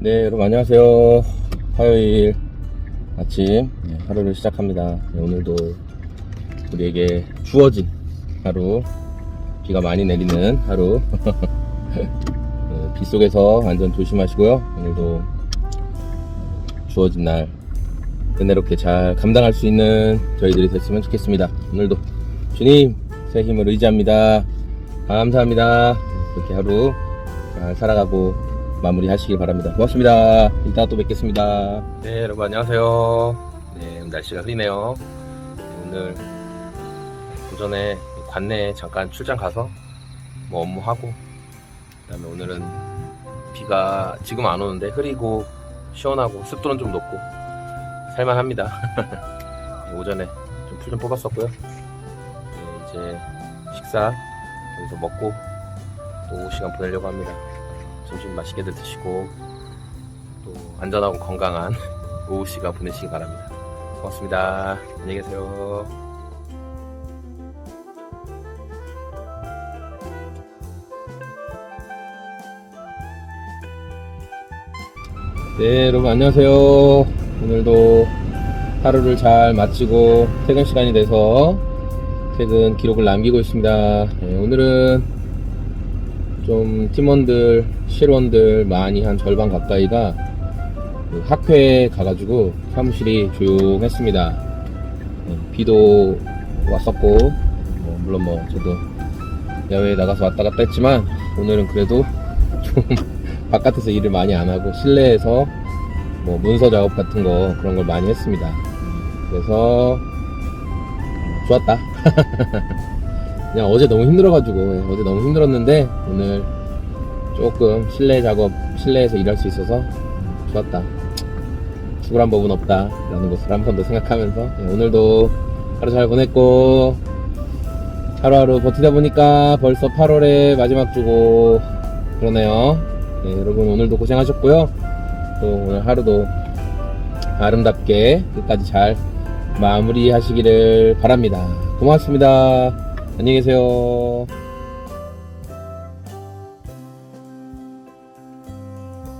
네, 여러분 안녕하세요. 화요일 아침 네, 하루를 시작합니다. 네, 오늘도 우리에게 주어진 하루, 비가 많이 내리는 하루. 어, 비 속에서 안전 조심하시고요. 오늘도 주어진 날 은혜롭게 잘 감당할 수 있는 저희들이 됐으면 좋겠습니다. 오늘도 주님 새 힘을 의지합니다. 감사합니다. 이렇게 하루 잘 살아가고 마무리 하시길 바랍니다. 고맙습니다. 이따 또 뵙겠습니다. 네, 여러분 안녕하세요. 네, 날씨가 흐리네요. 네, 오늘 오전에 관내에 잠깐 출장 가서 뭐 업무하고 그다음에 오늘은 비가 지금 안 오는데 흐리고 시원하고 습도는 좀 높고 살만합니다. 네, 오전에 좀 풀 좀 뽑았었고요. 네, 이제 식사 여기서 먹고 또 시간 보내려고 합니다. 점심 맛있게들 드시고 또 안전하고 건강한 오후 시간 보내시기 바랍니다. 고맙습니다. 안녕히 계세요. 네, 여러분 안녕하세요. 오늘도 하루를 잘 마치고 퇴근 시간이 돼서 퇴근 기록을 남기고 있습니다. 네, 오늘은 좀 팀원들, 실원들 많이 한 절반 가까이가 그 학회에 가가지고 사무실이 조용했습니다. 네, 비도 왔었고, 뭐 물론 뭐 저도 야외에 나가서 왔다 갔다 했지만 오늘은 그래도 좀 바깥에서 일을 많이 안 하고 실내에서 뭐 문서 작업 같은 거 그런 걸 많이 했습니다. 그래서 좋았다. 그냥 어제 너무 힘들어가지고 예, 어제 너무 힘들었는데 오늘 조금 실내 작업 실내에서 일할 수 있어서 좋았다. 죽으란 법은 없다. 라는 것을 한 번 더 생각하면서 예, 오늘도 하루 잘 보냈고 하루하루 버티다 보니까 벌써 8월의 마지막 주고 그러네요. 네, 여러분 오늘도 고생하셨고요. 또 오늘 하루도 아름답게 끝까지 잘 마무리하시기를 바랍니다. 고맙습니다. 안녕히 계세요.